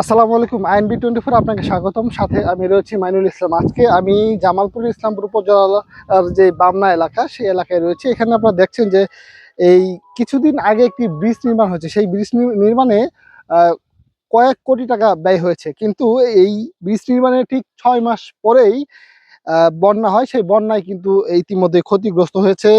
আসসালামু আলাইকুম আইন বি টোয়েন্টি ফোর আপনাকে স্বাগতম। সাথে আমি রয়েছি মাইনুল ইসলাম। আজকে আমি জামালপুর ইসলামপুর উপজেলার যে বামনা এলাকা, সেই এলাকায় রয়েছে। এখানে আপনারা দেখছেন যে এই কিছুদিন আগে একটি ব্রিজ নির্মাণ হয়েছে। সেই ব্রিজ নির্মাণে কয়েক কোটি টাকা ব্যয় হয়েছে। কিন্তু এই ব্রিজ নির্মাণের ঠিক ছয় মাস পরেই বন্যা হয়। সেই বন্যায় কিন্তু ইতিমধ্যে ক্ষতিগ্রস্ত হয়েছে।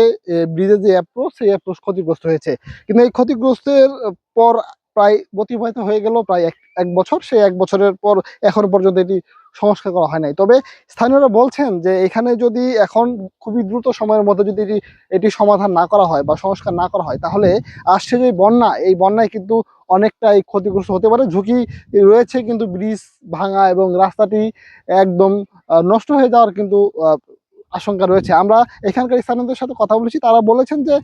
ব্রিজের যে অ্যাপ্রোচ সেই অ্যাপ্রোচ ক্ষতিগ্রস্ত হয়েছে। কিন্তু এই ক্ষতিগ্রস্তের পর প্রায় অতিবাহিত হয়ে গেল প্রায় এক এক বছর। সেই এক বছরের পর এখন পর্যন্ত এটি সংস্কার করা হয় নাই। তবে স্থানীয়রা বলছেন যে এখানে যদি এখন খুবই দ্রুত সময়ের মধ্যে যদি এটি এটি সমাধান না করা হয় বা সংস্কার না করা হয়, তাহলে আসছে যে বন্যা। এই বন্যায় কিন্তু অনেকটাই ক্ষতিগ্রস্ত হতে পারে। ঝুঁকি রয়েছে কিন্তু ব্রিজ ভাঙা এবং রাস্তাটি একদম নষ্ট হয়ে যাওয়ার কিন্তু আশঙ্কা রয়েছে। আমরা এখানকার স্থানীয়দের সাথে কথা বলেছি। তারা বলেছেন যে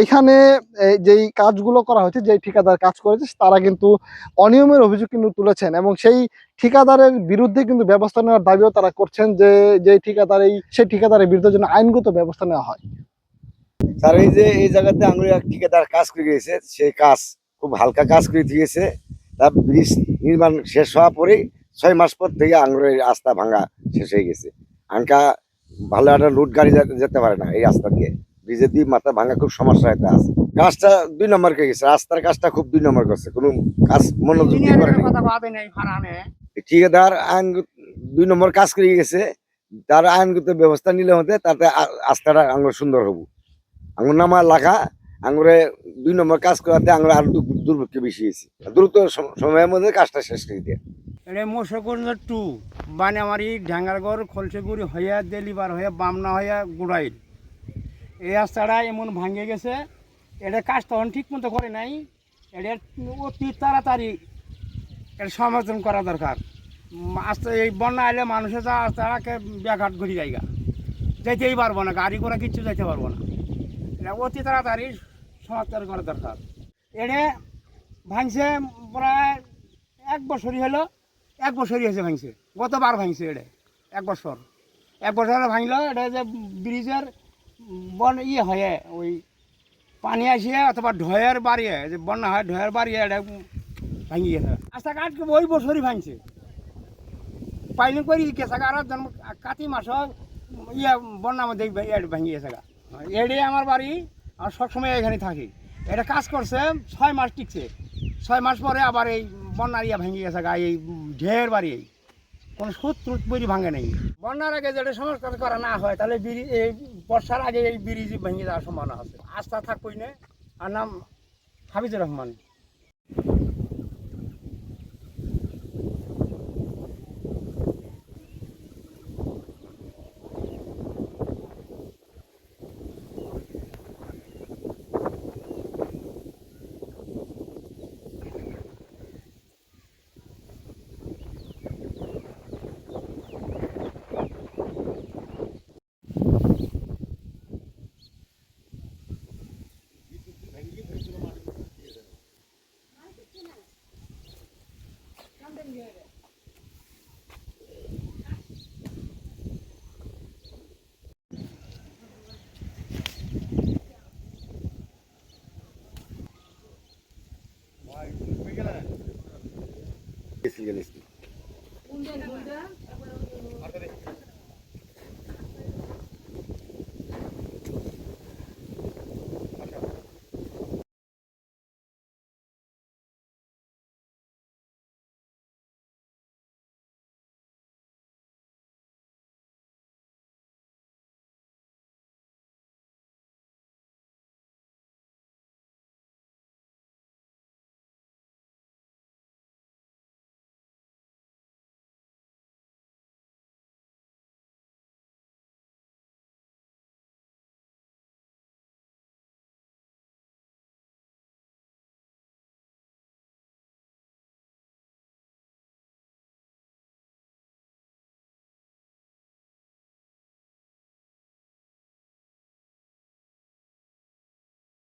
এইখানে এই যেই কাজগুলো করা হয়েছে, যেই ঠিকাদার কাজ করেছে, তারা কিন্তু অনিয়মের অভিযোগ কিন্তু তুলেছেন এবং সেই ঠিকাদারের বিরুদ্ধে কিন্তু ব্যবস্থা নেওয়ার দাবিও তারা করছেন যে যে ঠিকাদার এই, সেই ঠিকাদারের বিরুদ্ধে যেন আইনগত ব্যবস্থা নেওয়া হয়। স্যার, এই যে, এই জায়গাতে এক ঠিকাদার কাজ করে গেছে সেই কাজ খুব হালকা কাজ করে দিয়েছে। তার ব্রিজ নির্মাণ শেষ হওয়ার পরেই ছয় মাস পর থেকে আঙুরের রাস্তা ভাঙা শেষ হয়ে গেছে। আঙ্কা ভালো একটা লুট গাড়ি যেতে- পারে না এই রাস্তা দিয়ে। ব্রিজের দিয়ে মাথা ভাঙা খুব সমস্যা হতে আছে। কাজটা দুই নম্বর করে গেছে। রাস্তার কাজটা খুব দুই নম্বর করছে। কোনো কাজ মনোযোগ দিয়ে করে ঠিকাদার আইন দুই নম্বর কাজ করে গেছে। তার আইনগত ব্যবস্থা নিলে হতে তাতে আ- রাস্তাটা আঙুর সুন্দর হব। আঙুর নামা লাগা আঙুরে দুই নম্বর কাজ করাতে আঙুর আরও দু- দুর্ভিক্ষ বেশি হয়েছে। দ্রুত সম- সময়ের মধ্যে কাজটা শেষ করে দিয়ে। এটা মোশকুন্দ টু। বানামারি ঢাঙ্গারগড় খলসেগুড়ি হইয়া দেলিবার হইয়া, বামনা হইয়া গুড়াইল। এই রাস্তাটা এমন ভাঙে গেছে এটা কাজ তখন ঠিক মতো করে নাই। এটা অতি তাড়াতাড়ি এটা সমাধান করা দরকার। আস্তে এই বন্যা এলে মানুষের যা তারাকে ব্যাঘাট ঘুরি জায়গা যেতেই পারব না, গাড়ি ঘোড়া কিচ্ছু যেতে পারব না। এটা অতি তাড়াতাড়ি সমাধান করা দরকার। এটা ভাঙছে প্রায় এক বছরই হলো এক বছরই হয়েছে ভাঙছে। গতবার ভাঙছে এটা, এক বছর। এক বছর ভাঙলো, এটা যে ব্রিজের বন ইয়ে হয়ে, ওই পানি আসিয়ে অথবা ঢয়ের বাড়িয়ে, যে বন্যা হয়, ঢয়ের বাড়িয়ে এটা ভাঙি গেছে। রাস্তাঘাট ওই বছরই ভাঙছে। পাইলিং করি কেসাগার জন্ম, কাতি মাস ইয়ে বন্যার মধ্যে ভাঙি গেছে এডে আমার বাড়ি আর সবসময় এখানে থাকি। এটা কাজ করছে, ছয় মাস টিকছে। ছয় মাস পরে আবার এই বন্যার ইয়া ভেঙে গেছে গা, এই ঢের বাড়ি কোনো সুদ টুত ভাঙে নেই। বন্যার আগে যেটা সংস্কার করা না হয়, তাহলে বিড়ি, এই বর্ষার আগে এই ব্রিজ ভেঙে যাওয়ার সম্ভাবনা আছে। আস্থা থাকবই না। আর নাম হাফিজুর রহমান। good.